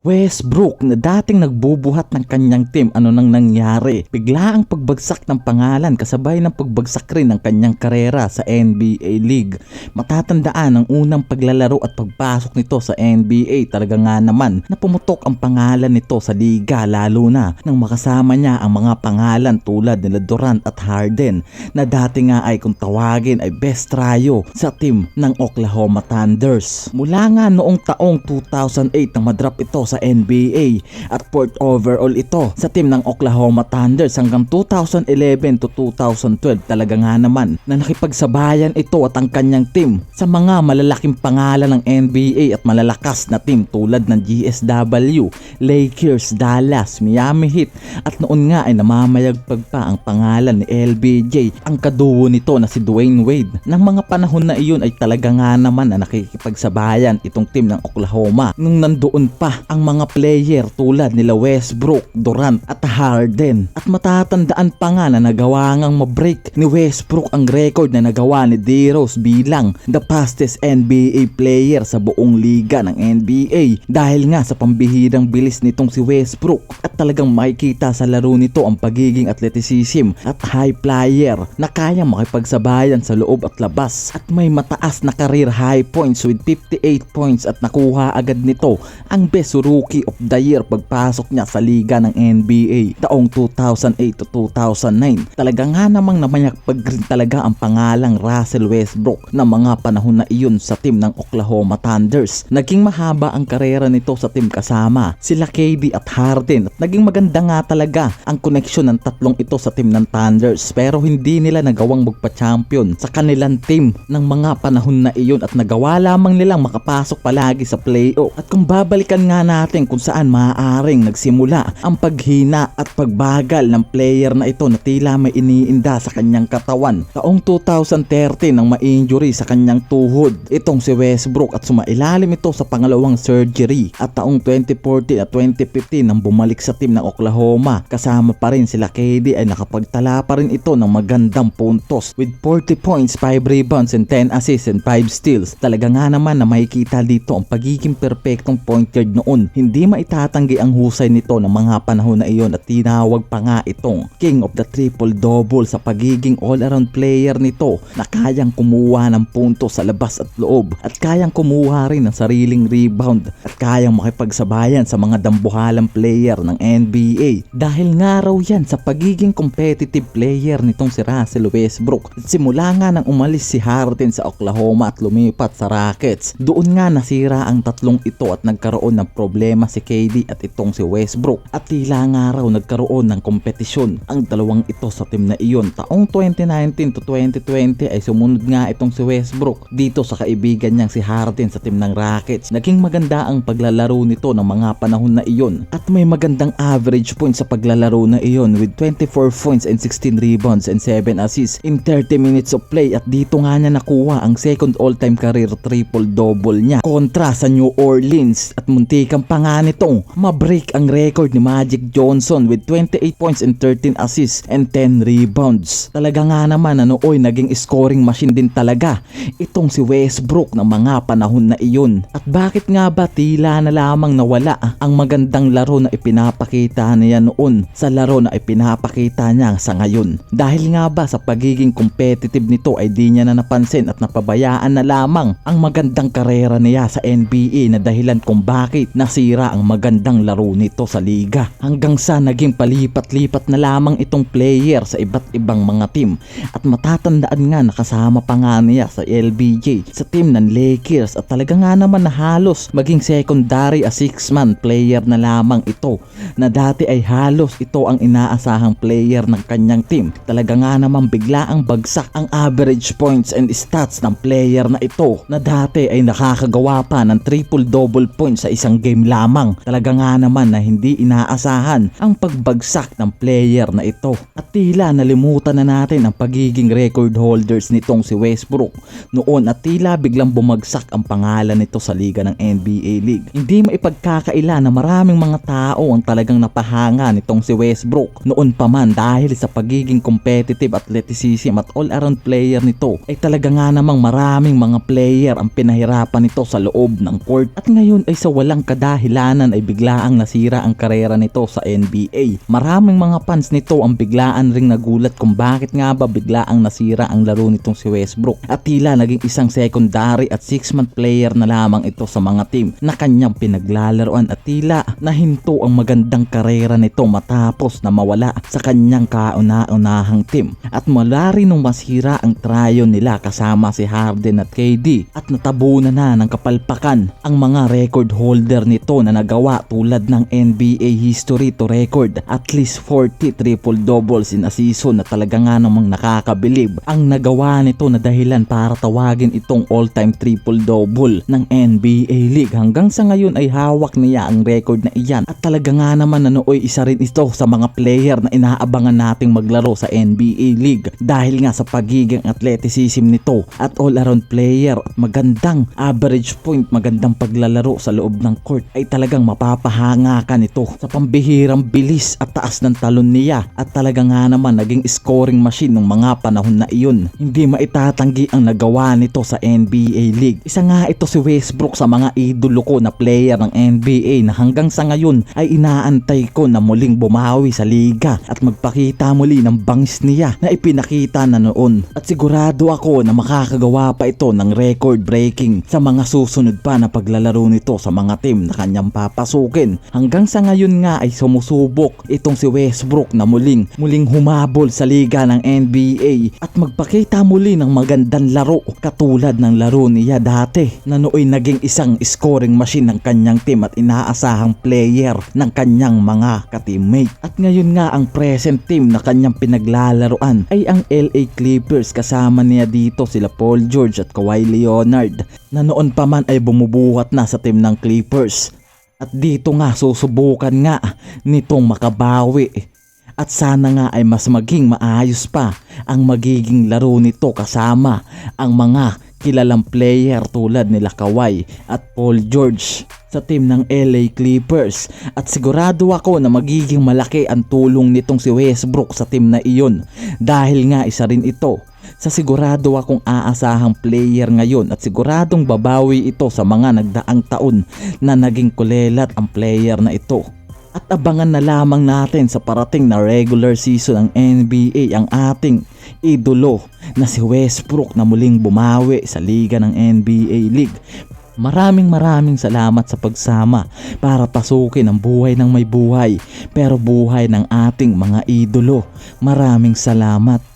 Westbrook na dating nagbubuhat ng kanyang team ano nang nangyari. Bigla ang pagbagsak ng pangalan kasabay ng pagbagsak rin ng kanyang karera sa NBA League. Matatandaan ang unang paglalaro at pagpasok nito sa NBA talaga nga naman na pumutok ang pangalan nito sa liga lalo na nang makasama niya ang mga pangalan tulad nila Durant at Harden na dati nga ay kung tawagin ay best trio sa team ng Oklahoma Thunders. Mula nga noong taong 2008 nang madrap ito sa NBA at fourth overall ito sa team ng Oklahoma Thunders hanggang 2011 to 2012 talaga nga naman na nakipagsabayan ito at ang kanyang team sa mga malalaking pangalan ng NBA at malalakas na team tulad ng GSW, Lakers, Dallas, Miami Heat. At noon nga ay namamayagpag pa ang pangalan ni LBJ ang kaduo nito na si Dwayne Wade. Nang mga panahon na iyon ay talaga nga naman na nakikipagsabayan itong team ng Oklahoma. Nung nandoon pa ang mga player tulad nila Westbrook, Durant at Harden. At matatandaan pa nga na nagawa ngang mabreak ni Westbrook ang record na nagawa ni D-Rose bilang the fastest NBA player sa buong liga ng NBA dahil nga sa pambihirang bilis nitong si Westbrook at talagang makikita sa laro nito ang pagiging athleticism at high flyer na kayang makipagsabayan sa loob at labas at may mataas na career high points with 58 points at nakuha agad nito ang best rookie of the year pagpasok niya sa liga ng NBA taong 2008 to 2009. Talaga nga namang namayagpag rin talaga ang pangalang Russell Westbrook na mga panahon na iyon sa team ng Oklahoma Thunders. Naging mahaba ang karera nito sa team kasama sila KD at Harden at naging maganda nga talaga ang koneksyon ng tatlong ito sa team ng Thunders pero hindi nila nagawang magpa-champion sa kanilang team ng mga panahon na iyon at nagawa lamang nilang makapasok palagi sa playoff. At kung babalikan nga natin kung saan maaaring nagsimula ang paghina at pagbagal ng player na ito na tila may iniinda sa kanyang katawan. Taong 2013 nang ma-injury sa kanyang tuhod itong si Westbrook at sumailalim ito sa pangalawang surgery at taong 2014 at 2015 nang bumalik sa team ng Oklahoma kasama pa rin sila KD ay nakapagtala pa rin ito ng magandang puntos with 40 points, 5 rebounds and 10 assists and 5 steals. Talaga nga naman na makikita dito ang pagiging perfectong point guard noon. Hindi maitatanggi ang husay nito ng mga panahon na iyon at tinawag pa nga itong King of the Triple Double sa pagiging all-around player nito na kayang kumuha ng punto sa labas at loob at kayang kumuha rin ng sariling rebound at kayang makipagsabayan sa mga dambuhalang player ng NBA dahil nga raw yan sa pagiging competitive player nitong si Russell Westbrook. At simula nga nang umalis si Harden sa Oklahoma at lumipat sa Rockets doon nga nasira ang tatlong ito at nagkaroon ng problema si KD at itong si Westbrook. At tila nga raw nagkaroon ng kompetisyon ang dalawang ito sa team na iyon. Taong 2019 to 2020 ay sumunod nga itong si Westbrook dito sa kaibigan niyang si Harden sa team ng Rockets. Naging maganda ang paglalaro nito ng mga panahon na iyon. At may magandang average points sa paglalaro na iyon with 24 points and 16 rebounds and 7 assists in 30 minutes of play. At dito nga niya nakuha ang second all-time career triple-double niya. Kontra sa New Orleans at muntikan pa nga nitong mabreak ang record ni Magic Johnson with 28 points and 13 assists and 10 rebounds. Talaga nga naman na nooy naging scoring machine din talaga itong si Westbrook ng mga panahon na iyon. At bakit nga ba tila na lamang nawala ang magandang laro na ipinapakita niya noon sa laro na ipinapakita niya sa ngayon? Dahil nga ba sa pagiging competitive nito ay di niya na napansin at napabayaan na lamang ang magandang karera niya sa NBA na dahilan kung bakit nasira ang magandang laro nito sa liga. Hanggang sa naging palipat-lipat na lamang itong player sa iba't ibang mga team at matatandaan nga nakasama pa nga niya sa LBJ sa team ng Lakers at talaga nga naman na halos maging secondary a six-man player na lamang ito na dati ay halos ito ang inaasahang player ng kanyang team. Talaga nga naman bigla ang bagsak ang average points and stats ng player na ito na dati ay nakakagawa pa ng triple-double points sa isang game lamang. Talaga nga naman na hindi inaasahan ang pagbagsak ng player na ito. At tila nalimutan na natin ang pagiging record holders nitong si Westbrook noon at tila biglang bumagsak ang pangalan nito sa liga ng NBA League. Hindi maipagkakaila na maraming mga tao ang talagang napahanga nitong si Westbrook noon pa man dahil sa pagiging competitive athleticism at all-around player nito ay talaga nga namang maraming mga player ang pinahirapan nito sa loob ng court at ngayon ay sa walang kadar kadahilanan ay biglaang nasira ang karera nito sa NBA. Maraming mga fans nito ang biglaan ring nagulat kung bakit nga ba biglaang nasira ang laro nitong si Westbrook. At tila naging isang secondary at six-month player na lamang ito sa mga team na kanyang pinaglalaroan. At tila nahinto ang magandang karera nito matapos na mawala sa kanyang kauna-unahang team. At mula rin nung masira ang tryo nila kasama si Harden at KD at natabunan na ng kapalpakan ang mga record holder nito na nagawa tulad ng NBA history to record. At least 40 triple doubles in a season na talaga nga namang nakakabilib ang nagawa nito na dahilan para tawagin itong all-time triple double ng NBA League. Hanggang sa ngayon ay hawak niya ang record na iyan. At talaga nga naman na nooy isa rin ito sa mga player na inaabangan nating maglaro sa NBA League dahil nga sa pagiging athleticism nito. At all-around player at magandang average point, magandang paglalaro sa loob ng court ay talagang mapapahanga ka nito sa pambihirang bilis at taas ng talon niya at talaga nga naman naging scoring machine ng mga panahon na iyon. Hindi maitatanggi ang nagawa nito sa NBA League. Isa nga ito si Westbrook sa mga idolo ko na player ng NBA na hanggang sa ngayon ay inaantay ko na muling bumawi sa liga at magpakita muli ng bangs niya na ipinakita na noon. At sigurado ako na makakagawa pa ito ng record breaking sa mga susunod pa na paglalaro nito sa mga team na kanyang papasukin. Hanggang sa ngayon nga ay sumusubok itong si Westbrook na muling muling humabol sa liga ng NBA at magpakita muli ng magandang laro katulad ng laro niya dati na nooy naging isang scoring machine ng kanyang team at inaasahang player ng kanyang mga ka-teammate. At ngayon nga ang present team na kanyang pinaglalaroan ay ang LA Clippers kasama niya dito sila Paul George at Kawhi Leonard na noon pa man ay bumubuhat na sa team ng Clippers. At dito nga susubukan nga nitong makabawi. At sana nga ay mas maging maayos pa ang magiging laro nito kasama ang mga kilalang player tulad nila Kawhi at Paul George sa team ng LA Clippers. At sigurado ako na magiging malaki ang tulong nitong si Westbrook sa team na iyon. Dahil nga isa rin ito sa sigurado akong aasahang player ngayon at siguradong babawi ito sa mga nagdaang taon na naging kulelat ang player na ito. At abangan na lamang natin sa parating na regular season ng NBA ang ating idolo na si Westbrook na muling bumawi sa liga ng NBA League. Maraming maraming salamat sa pagsama para pasukin ang buhay ng may buhay pero buhay ng ating mga idolo. Maraming salamat.